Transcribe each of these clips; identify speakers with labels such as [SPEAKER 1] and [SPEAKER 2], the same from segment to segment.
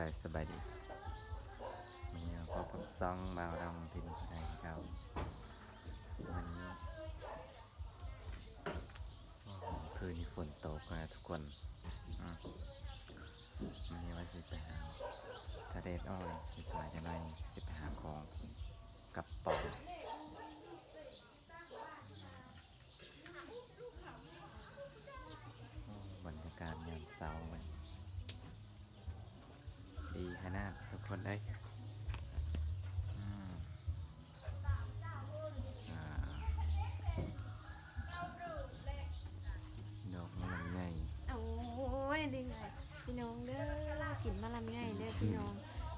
[SPEAKER 1] กายสบายดีมีพบกับซองบ่าวดำที่นี่ไทยเราวันนี้คืนนี้ฝนตกนะทุกคนมวันนี้ว่าสิไปหาทะเลอ้อยสวยๆจะได้สิไปหาของกับป๋องบรรยากาศยามเช้ามัน ดีขนาดทุก คนเลยอืมอ่าดอกมันใหญ่
[SPEAKER 2] โอ้ยดีไงพี่น้องเด้อกินมะลำไยเด้อพี่น้อง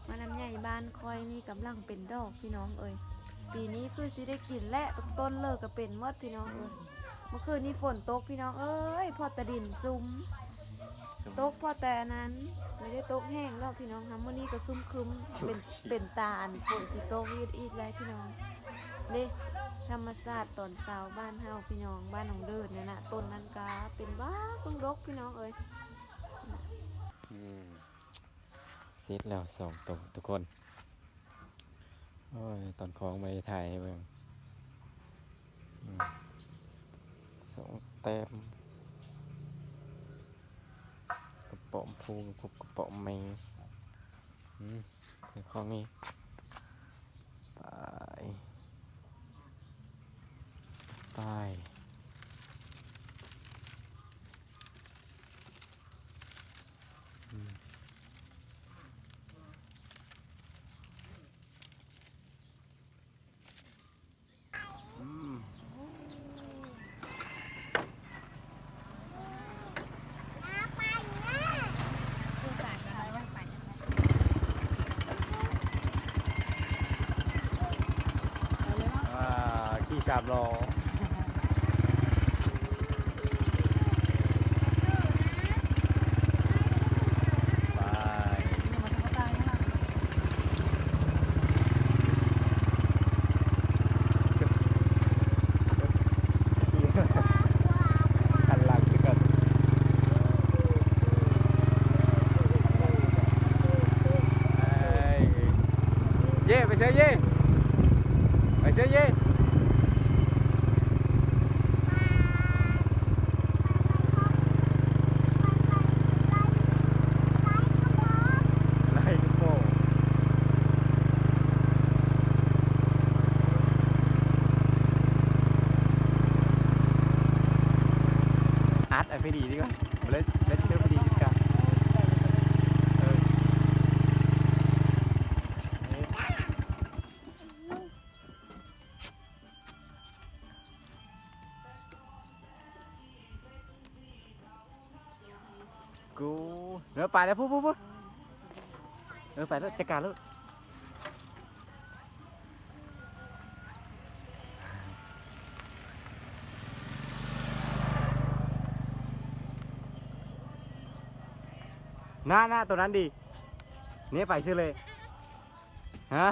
[SPEAKER 2] มะลำไยบ้านคอยนี่กำลังเป็นดอกพี่น้องเอ้ยปีนี้คือสิได้กินและตกต้นเลิกก็เป็นหมดพี่น้องเอ้ยเมื่อคืนนี้ฝนตกพี่น้องเอ้ยพอแตะดินซุม ตกพอแต่อันนั้น ไม่ได้ตกแห้งแล้วพี่น้องค่ะมื้อนี้ก็คึมคึมๆเป็นเป็นตาอันฝนสิตกอีดอีดไรพี่น้องเด้ธรรมศาสตร์ตอนเช้าบ้านเฮาพี่น้องบ้านหนองเดินเนี่ยนะต้นนั้นกาเป็นบ้าเพิ่งรกพี่น้องเอ้ย
[SPEAKER 1] อืมเสร็จแล้วสองตัวทุกคนโอ้ยตอนของไม่ถ่ายให้เบิ่งอืมสองแต้มกระ ป๋อมพูกับกระป๋อมแมงอืมของนี้ไปไป ขี่สามล้อไปหันหลังไปก่อนเอ้ยเย่ไปเสียเย่ไปเสียเย่ ไล่ลูกโป่งอาร์ต ไอ้ไม่ดีดีกว่าเล่นเล่นเล่นไม่ดีดีกว่าเออกูเนื้อไปแล้วปุ๊บปุ๊บปุ๊บเออไปแล้วจัดการแล้ว น้าหน้าตัวนั้นดีเนี่ยไปชื่อเลยฮะ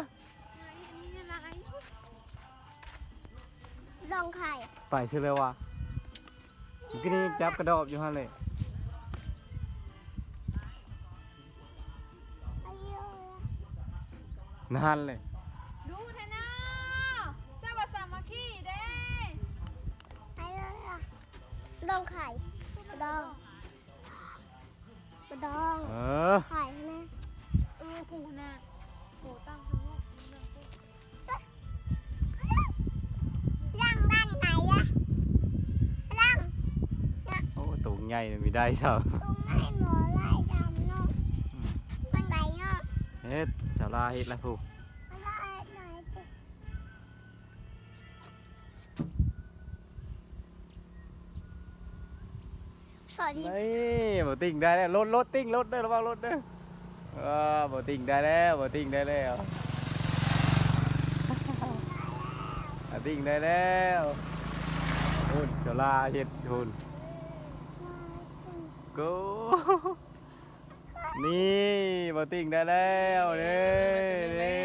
[SPEAKER 3] ลองไข่
[SPEAKER 1] ไปชื่อเลยวะเมื่อกี้นี่จับกระดอบอยู่ฮะเลยนานเลย
[SPEAKER 2] ดูเถอะนะสวัสามัคคีเด้
[SPEAKER 3] อายุล่ะลองไข่ดอง ดอง
[SPEAKER 1] เออ
[SPEAKER 3] ไข่นะ
[SPEAKER 2] เออปูนะปูตั้งข้างนอก
[SPEAKER 3] ร่างด้านไหนอะร่าง
[SPEAKER 1] โอ้ตูงใหญ่มีได้เช่า
[SPEAKER 3] ตรงไหนหมอไล่ดำเนาะมันไหนเนาะ
[SPEAKER 1] เฮ็ดสาราเฮ็ดแล้วผู้
[SPEAKER 3] มั สวัสดี
[SPEAKER 1] นี่บ่ติ่งได้แล้วรถรถติ่งรถเด้อระวังรถเด้อเออบ่ติ่งได้แล้วบ่ติ่งได้แล้วอะติ่งได้แล้วทุนสาราเฮ็ดทุนกูนี่บ่ติ่งได้แล้วเด้นี่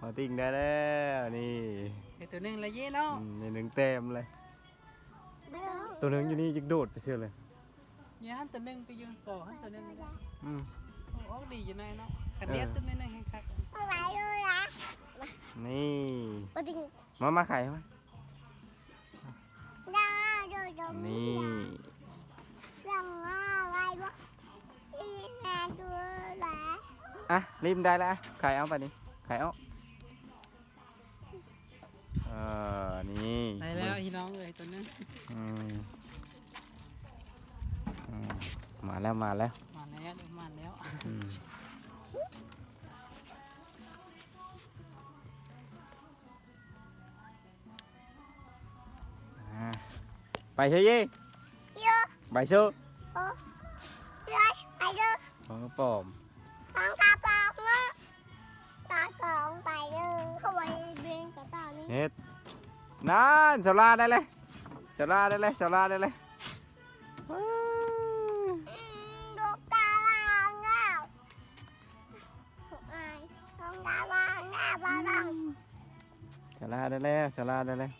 [SPEAKER 1] บ่ติ่งได้แล้วนี่
[SPEAKER 4] เฮ็ดตัวหนึงละเย่เนาะ
[SPEAKER 1] อืมในหนึ่งเต็มเลย ตัวหนึงอยู่นี่จิกโดดไปเสียเลย
[SPEAKER 4] เนี่ยหันตัวหนึงไปยืนก่อหันตัวหนึง
[SPEAKER 1] อืม
[SPEAKER 4] โอ้ดีอยู่ในเนาะขันเดียดตัวนึงให้คัก
[SPEAKER 3] อะไรเลยล่ะ
[SPEAKER 1] นี่
[SPEAKER 3] ปกติ
[SPEAKER 1] มามาไข่ไหม
[SPEAKER 3] ได้ดูดู
[SPEAKER 1] นี่
[SPEAKER 3] รังอะไรวะอีแม่ตัวแหละ
[SPEAKER 1] อะริมได้แล้วอะไข่เอาไปนี่ไข่เอาเออนี่
[SPEAKER 4] ได้แล้วพี่น้องเอ้ยตัวหนึง
[SPEAKER 1] อืมอืมมาแล้วมาแล้ว
[SPEAKER 4] มาแล้วมาแล้ว
[SPEAKER 1] อืมอะไปเฉยยี่
[SPEAKER 3] เยอะ
[SPEAKER 1] ไปซื้อ
[SPEAKER 3] โอ้เลยไปดู
[SPEAKER 1] ของกระปอม
[SPEAKER 3] ต้องตาปอกเนาะตาปองไปเลยเข้าไปเบนกับตานี่
[SPEAKER 1] เฮ็ด นั่นสลาได้เลยสลาได้เลยสลาได้เลยว้าว
[SPEAKER 3] ลูกตาลางเงาไอ้ต้องตาลางเงาบ้าบ้าง
[SPEAKER 1] สลาได้แล้วสลาได้เลย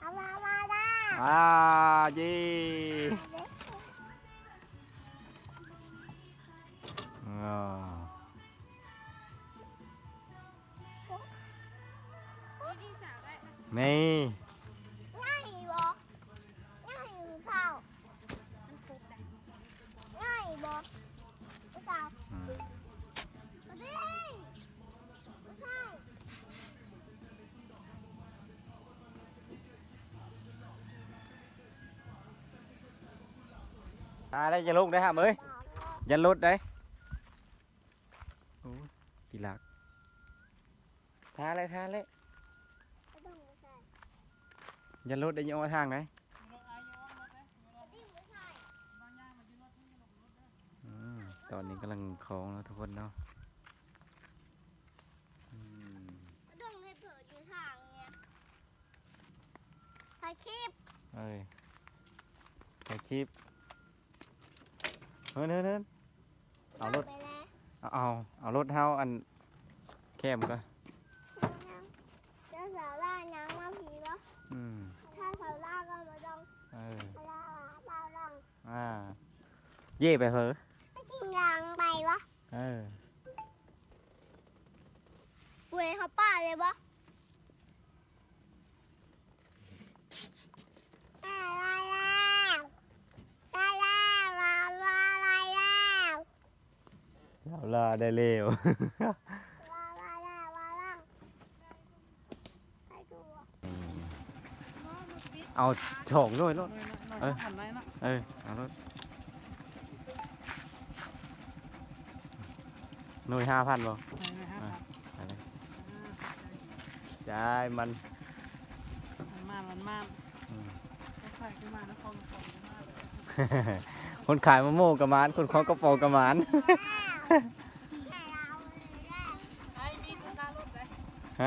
[SPEAKER 3] เอามามาได้
[SPEAKER 1] อ่าจีอ่านี่ อ่าได้จะลุกได้ฮะเอ้ย
[SPEAKER 3] บอกว่า
[SPEAKER 1] ยันรถได้โอ้ยขี้ลักทาเลยทาเลย
[SPEAKER 3] ไม่ต้องไม่ใช่
[SPEAKER 1] ยันรถได้ยังเอาทางไหน
[SPEAKER 3] ดิ้งไม่ใช่
[SPEAKER 1] อืมตอนนี้กำลังคล้องแล้วทุกคนเนาะอืม
[SPEAKER 3] ไม่ต้องให้เผื่ออยู่ทางเนี่ยถ่ายคลิป
[SPEAKER 1] เอ้ยถ่ายคลิป เฮ้ยเฮ้ยเฮ้ยเอารถ
[SPEAKER 3] ไปแล้ว
[SPEAKER 1] เอาเอาเอารถเฮาอันแคบก็
[SPEAKER 3] เจ้าสาวล่านังมาผีวะ
[SPEAKER 1] อืม
[SPEAKER 3] ถ้าสาวล่าก็มาดอง
[SPEAKER 1] เออ
[SPEAKER 3] ล่าล่าล่า
[SPEAKER 1] อ่า เย่ไปเหอะ
[SPEAKER 3] ไม่จริงยังไปวะ
[SPEAKER 1] เออ
[SPEAKER 3] เวยเขาป้าเลยวะได้แล้วได้แล้วได้แล้วได้แล้ว
[SPEAKER 1] เราลาได้เร็ว
[SPEAKER 3] ว้าวว้าวว้าวว้าวว้าวใครดูอะ
[SPEAKER 1] เอาสองด้วยรถ
[SPEAKER 4] เออหันไหนเนาะ
[SPEAKER 1] เออเอารถหน่วยห้าพันบ่
[SPEAKER 4] ไหนไหนฮะ
[SPEAKER 1] ไปเลยจ่ายมัน
[SPEAKER 4] มันมามันมา
[SPEAKER 1] อืม
[SPEAKER 4] ค่อยๆขึ้นมาแล้วคองคองมาเลย
[SPEAKER 1] คนขายมะม่วงกระมานคนคล้องกระโปรงกระมาน
[SPEAKER 4] ไ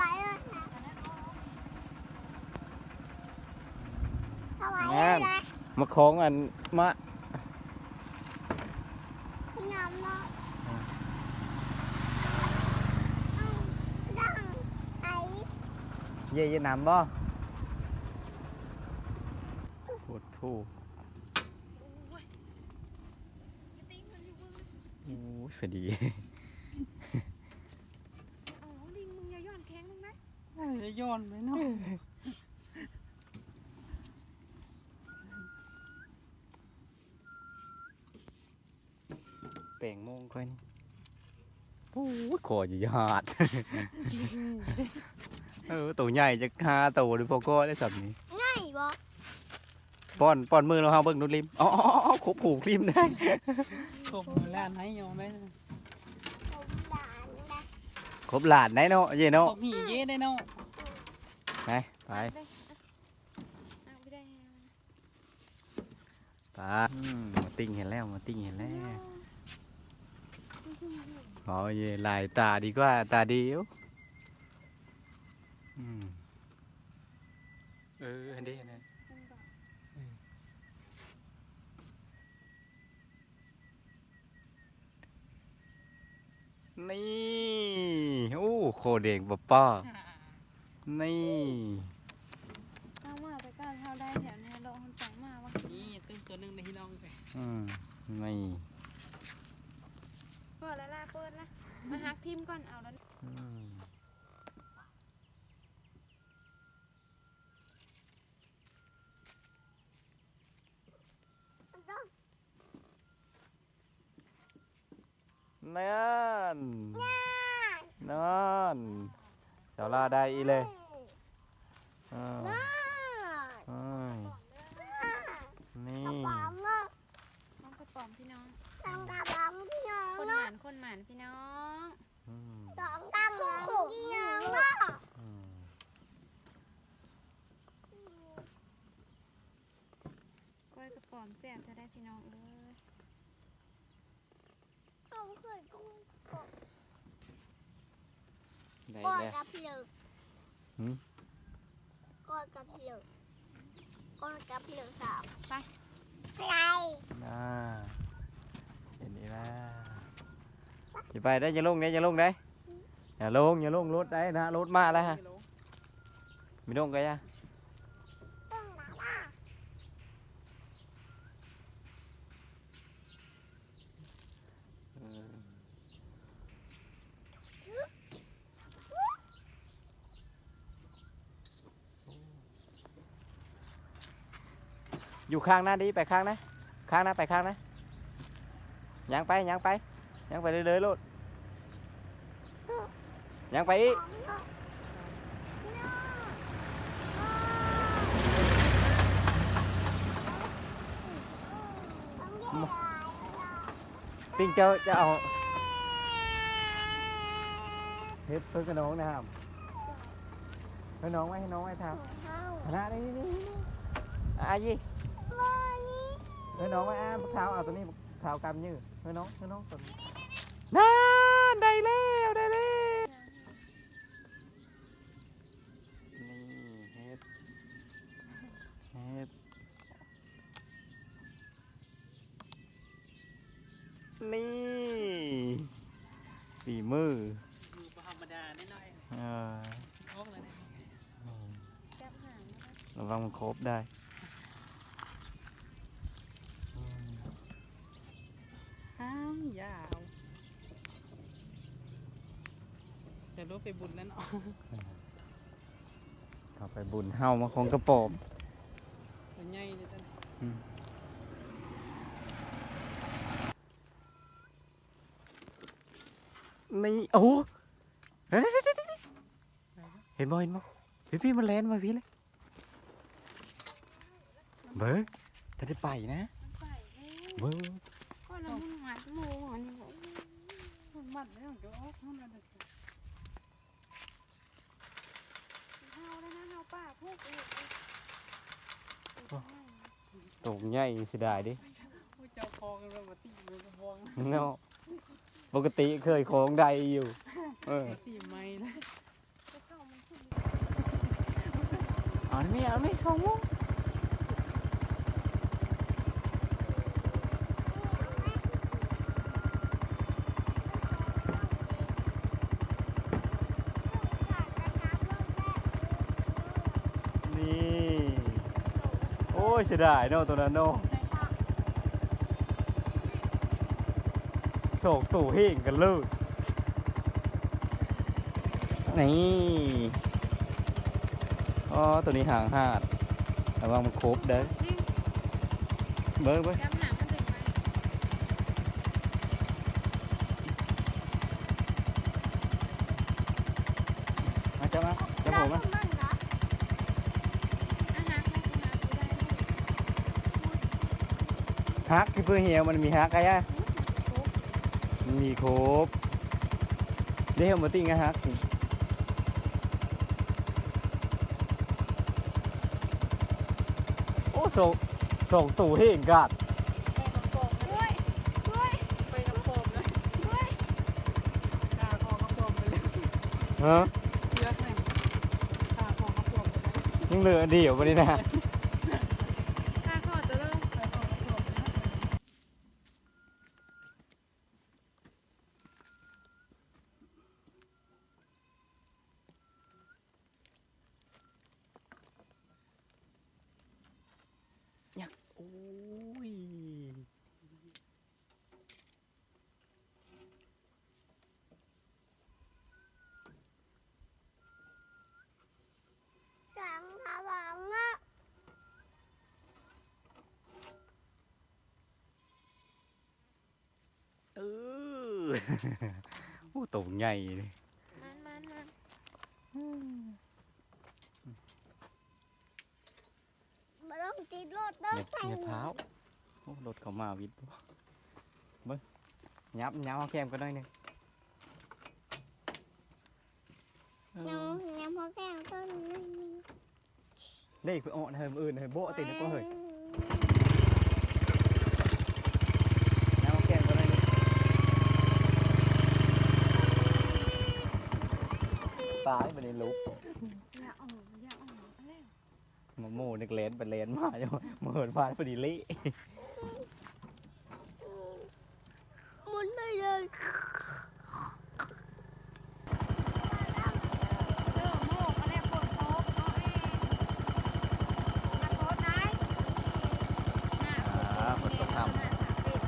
[SPEAKER 4] ว้
[SPEAKER 3] เลยนะ
[SPEAKER 1] มาคล้องอันมะ
[SPEAKER 3] พี่น้ำเนาะดังไอ้
[SPEAKER 1] เย่เย่น้ำบ่ปวดผู้โอ้ยพอดี
[SPEAKER 2] โอ้ลิงมึงอย่าย้อนแข้งมึงนะ
[SPEAKER 4] จะย้อนไปเนาะ
[SPEAKER 1] เป่งโมงค่อยนี่โอ้ยขอจะยาดเออตัวใหญ่จะหาตัวหรือพอก็ได้สับนี้
[SPEAKER 3] ง่ายบ่
[SPEAKER 1] ป้อนป้อนมือเราเฮาเบิ่งดูริมอ๋ออ๋ออ๋อขบผูกริมได้
[SPEAKER 4] ขบมือแล้วไหนยอมไหม
[SPEAKER 3] ผมด่านนะ
[SPEAKER 1] ครบหลานไหนเนาะเย่
[SPEAKER 4] ข
[SPEAKER 1] เนาะ
[SPEAKER 4] บหีเย่ได้เนาะ
[SPEAKER 1] ไปไป
[SPEAKER 2] ได้อะไม่ได้
[SPEAKER 1] ไปอืมมาติ้งเห็นแล้วมาติ้งเห็นแล้วอ๋อเย่ลายตาดีกว่าตาเดียวอืมเอออันนี้อันนี้ นี่โอ้ขเดงป้าป้านี่
[SPEAKER 2] เอามาแต่ก้าวเท้าได้แถวเนี้โลกมันแปลงมากวะ
[SPEAKER 4] นี่ตึ้งตัวหนึงในพี่น้องไป
[SPEAKER 1] อืมนี่
[SPEAKER 2] เปิดแล้วล่ะเปิดละมาหักทิมก่อนเอาแล้ว
[SPEAKER 1] อืมนั่นนั่นสาวลาได้ อีเลยอ่าเอ้ยนี่
[SPEAKER 3] ป๋องอะ
[SPEAKER 2] น้องกระป๋อมพี่น้อง
[SPEAKER 3] สองกระป๋องพี่น้อง
[SPEAKER 2] คนห
[SPEAKER 3] อะ
[SPEAKER 2] มานคนหมานพี่น้อง
[SPEAKER 1] อืม
[SPEAKER 3] สองกระป๋องพี่น้องอะ
[SPEAKER 1] อืม
[SPEAKER 2] ก้อยกระป๋อมแซ่บจะได้พี่น้องเอ้ย
[SPEAKER 3] ต้องเคยกุ้ง
[SPEAKER 1] ได้
[SPEAKER 3] กอด
[SPEAKER 1] แล้ว
[SPEAKER 3] กับเหลือ ก
[SPEAKER 1] หืม
[SPEAKER 3] กอดกับเหลือกกอดกับเหลือกสาว
[SPEAKER 2] ไป
[SPEAKER 3] อะไร
[SPEAKER 1] น่าเห็นนี่ละอย่าไปได้อย่าลงได้อย่าลงได้อย่าลงอย่าลงรถได้นะรถมาแล้วฮะ
[SPEAKER 4] ไม่รู้
[SPEAKER 1] ไม่ลงกันยะ
[SPEAKER 3] ต้องหนาบ้า
[SPEAKER 1] อยู่ข้างหน้าดีไปข้างนะ ข้างนะไปข้างนะยังไปยังไปยังไปเรื่อยๆรถยังไปอีกติงเจ้าจะเอาเฮ็ดเพื่อนกับน้องนะครับให้น้องไว้ให้น้องไว้ทำคณะนี่นี่นี่อายี่ ให้น้องไว้อะบักเท้าเอาตัวนี้บักเท้ากำยืดให้น้องให้น้องตัวนี้นั่นได้แล้วได้แล้วนี่เฮ็ดเฮ็ดนี่ฝีมือ
[SPEAKER 4] อยู่บ่ธรรมดาแน่นอน
[SPEAKER 1] เออ
[SPEAKER 4] สิออกเลยนะ
[SPEAKER 2] จับหางนะคะ
[SPEAKER 1] ระวังมันครบได้
[SPEAKER 4] ไปบุญแล้วเนาะ
[SPEAKER 1] เข้าไปบุญเฮามาของกระโปม
[SPEAKER 4] ตัวใหญ่เลยจ้ะ
[SPEAKER 1] อืมนี่โอ้โหเดี๋ยวๆๆๆเห็นบ่เห็นบ่พี่พี่มันแลนมาพี่เลยเบิร์ดถ้าได้ไปนะ
[SPEAKER 2] ไปเฮ้ย
[SPEAKER 1] เบิร์ด
[SPEAKER 2] ก็เราไม่หมัดหมูอันนี้บอก
[SPEAKER 4] มันมัดแล้วเดี๋ยวออกมันอะไรสิ
[SPEAKER 2] เฮาได้นะเฮาป้าพูกเอง
[SPEAKER 1] ตกใหญ่เสิได้ดิ
[SPEAKER 4] โอ้ยเจ้าคอกันแล้วมาตีมือกระบอง
[SPEAKER 1] เนาะปกติเคยของใดอยู่เออ
[SPEAKER 4] ตีไม่เลย
[SPEAKER 1] เอาไม่เอาไม่สองโมงนี่ โอ้ยเสียดายเนาะตัวนั้นเนาะโศกตู่เฮงกันเลยนี่อ๋อตัวนี้หางหาดระวังมันครบเด้อเบิ้งเบิ้ง
[SPEAKER 2] มา
[SPEAKER 1] จับมามา
[SPEAKER 3] มันเหรอ
[SPEAKER 2] อาหารให้คุณอาดูได้ลูก
[SPEAKER 1] ฮักที่เพื่อเหี่ยวมันมีฮักไอ้อะ
[SPEAKER 2] โอ้
[SPEAKER 1] มันมีครบเดี๋ยวมาติ้งอะฮักโอ้ส่งส่งตู่เฮงกัด
[SPEAKER 2] ด้วยด้วย
[SPEAKER 4] ไปน้ำโฟมเลย
[SPEAKER 2] ด้วย
[SPEAKER 4] กาคอกระโปรงไปเลย
[SPEAKER 1] ฮะ
[SPEAKER 4] เสื้อเนี่ยกาคอกระโปรงไปเลย
[SPEAKER 1] ยังเหลืออันเดียววันนี้นะ
[SPEAKER 2] ข้าขอตัวเลิก
[SPEAKER 4] กาคอกระโปรงไปเลย
[SPEAKER 1] น โอ้ตัวใหญ่เลย
[SPEAKER 2] มันมันมัน
[SPEAKER 3] มาต้องติดรถต้อง
[SPEAKER 1] เหยียบ
[SPEAKER 3] แต่ง
[SPEAKER 1] เหยียบเท้าโอ้รถเขามาวิดบ่เบิ้งยับยับเอาแคมก็ได้หนึงเอ
[SPEAKER 3] ยัง
[SPEAKER 1] อ
[SPEAKER 3] ยังพอแก้วต้นนึง
[SPEAKER 1] đây phải ọn hơi ươn hơi bộ thì nó có hơi nào ตายไปในลุก
[SPEAKER 2] อย่าออกอย่าออก
[SPEAKER 1] มาโม่นึกเลนไปเลนมาอยู่มาเหินผ่านพอดีลิ
[SPEAKER 3] หมุนไปเลย
[SPEAKER 2] เด้อโมกอะไรปวดโต๊ะเนาะเองนักโทษนายน่ะ
[SPEAKER 1] อ่าฝนตกค่
[SPEAKER 2] น่ะสามเป็ด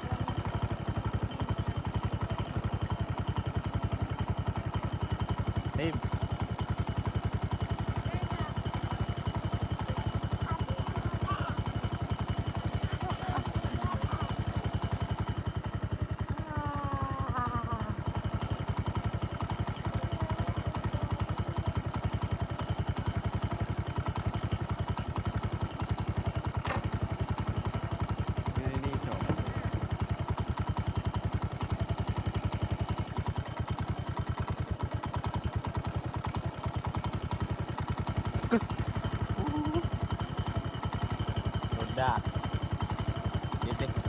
[SPEAKER 2] ลย
[SPEAKER 1] นี่นี่สอง รถด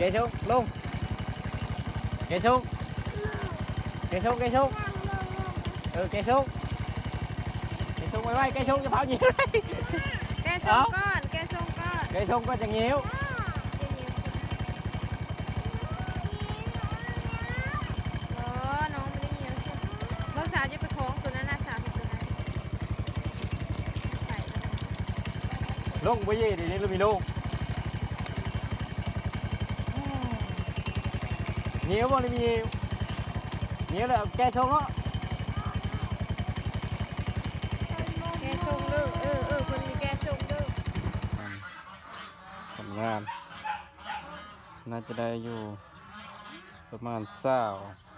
[SPEAKER 1] าดเย็บดิเกชกลงเกชกเกชกเกชกเออเกชกเกชกไว้ไว้เก ชกจะเผาหนีไร
[SPEAKER 2] แกส่งก้อนแกส่งก้อน
[SPEAKER 1] เกชกก็จะเงี้ยว
[SPEAKER 2] เดี๋ยวนี้โอ้น้องไม่ได้เหนียวใช่ไหมบางสาวจะไปคล้องตัวนั้นนะสาวเป็นตัวนั้นไป
[SPEAKER 1] ลงไปยี่ดีนี่ลูกมีลูกเงี้ยวบ่เลยมีเงี้ยวเลยแกชกเนาะ
[SPEAKER 2] แกส่งเด้อเออเออคนมีแกส่งเด้อ
[SPEAKER 1] ทำงานน่าจะได้อยู่ประมาณเศร้าอืม